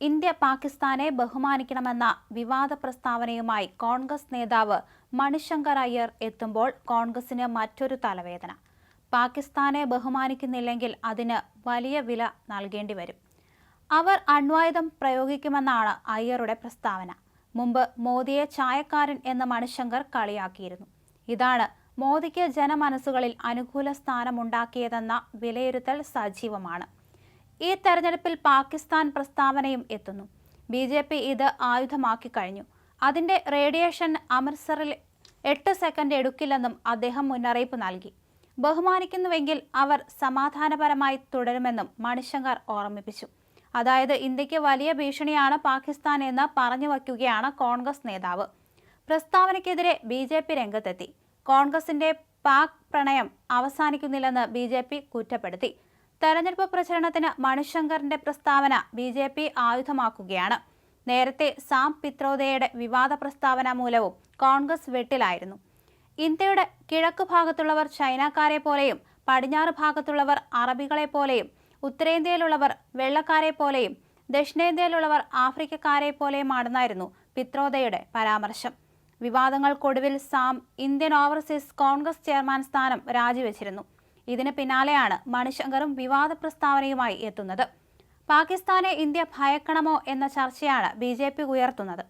India പാകിസ്ഥാനെ ബഹുമാനിക്കണമെന്ന വിവാദ പ്രസ്താവനയുമായി കോൺഗ്രസ് നേതാവ് മണിശങ്കർ അയ്യർ എത്തുമ്പോൾ കോൺഗ്രസിന് മറ്റൊരു തലവേദന. പാകിസ്ഥാനെ ബഹുമാനിക്കുന്നില്ലെങ്കിൽ അതിന് വലിയ വില നൽകേണ്ടി വരും. അവർ അണ്വായുധം പ്രയോഗിക്കുമെന്നാണ് അയ്യറുടെ പ്രസ്താവന. മുമ്പ് മോദിയെ ചായക്കാരൻ എന്ന് മണിശങ്കർ കളിയാക്കിയിരുന്നു. ഇതാണ് മോദിക്ക് ജനമനസ്സുകളിൽ അനുകൂല സ്ഥാനമുണ്ടാക്കിയതെന്ന വിലയിരുത്തൽ സജീവമാണ്. ഈ തെരഞ്ഞെടുപ്പിൽ പാകിസ്ഥാൻ പ്രസ്താവനയും എത്തുന്നു. ബി ജെ പി ഇത് ആയുധമാക്കി കഴിഞ്ഞു. അതിന്റെ റേഡിയേഷൻ അമൃത്സറിൽ എട്ട് സെക്കൻഡ് എടുക്കില്ലെന്നും അദ്ദേഹം മുന്നറിയിപ്പ് നൽകി. ബഹുമാനിക്കുന്നുവെങ്കിൽ അവർ സമാധാനപരമായി തുടരുമെന്നും മണിശങ്കർ ഓർമ്മിപ്പിച്ചു. അതായത് ഇന്ത്യയ്ക്ക് വലിയ ഭീഷണിയാണ് പാകിസ്ഥാൻ എന്ന് പറഞ്ഞു വയ്ക്കുകയാണ് കോൺഗ്രസ് നേതാവ്. പ്രസ്താവനയ്ക്കെതിരെ ബി ജെ പി രംഗത്തെത്തി. കോൺഗ്രസിന്റെ പാക് പ്രണയം അവസാനിക്കുന്നില്ലെന്ന് ബി ജെ പി കുറ്റപ്പെടുത്തി. തെരഞ്ഞെടുപ്പ് പ്രചരണത്തിന് മണിശങ്കറിന്റെ പ്രസ്താവന ബി ജെ പി ആയുധമാക്കുകയാണ്. നേരത്തെ സാം പിത്രോദയുടെ വിവാദ പ്രസ്താവന മൂലവും കോൺഗ്രസ് വെട്ടിലായിരുന്നു. ഇന്ത്യയുടെ കിഴക്ക് ഭാഗത്തുള്ളവർ ചൈനക്കാരെ പോലെയും പടിഞ്ഞാറ് ഭാഗത്തുള്ളവർ അറബികളെ പോലെയും ഉത്തരേന്ത്യയിലുള്ളവർ വെള്ളക്കാരെ പോലെയും ദക്ഷിണേന്ത്യയിലുള്ളവർ ആഫ്രിക്കക്കാരെ പോലെയുമാണെന്നായിരുന്നു പിത്രോദയുടെ പരാമർശം. വിവാദങ്ങൾക്കൊടുവിൽ Sam Indian overseas Congress chairman സ്ഥാനം രാജിവെച്ചിരുന്നു. ഇതിന് പിന്നാലെയാണ് മണിശങ്കറും വിവാദ പ്രസ്താവനയുമായി എത്തുന്നത്. പാകിസ്ഥാനെ ഇന്ത്യ ഭയക്കണമോ എന്ന ചർച്ചയാണ് ബി ഉയർത്തുന്നത്.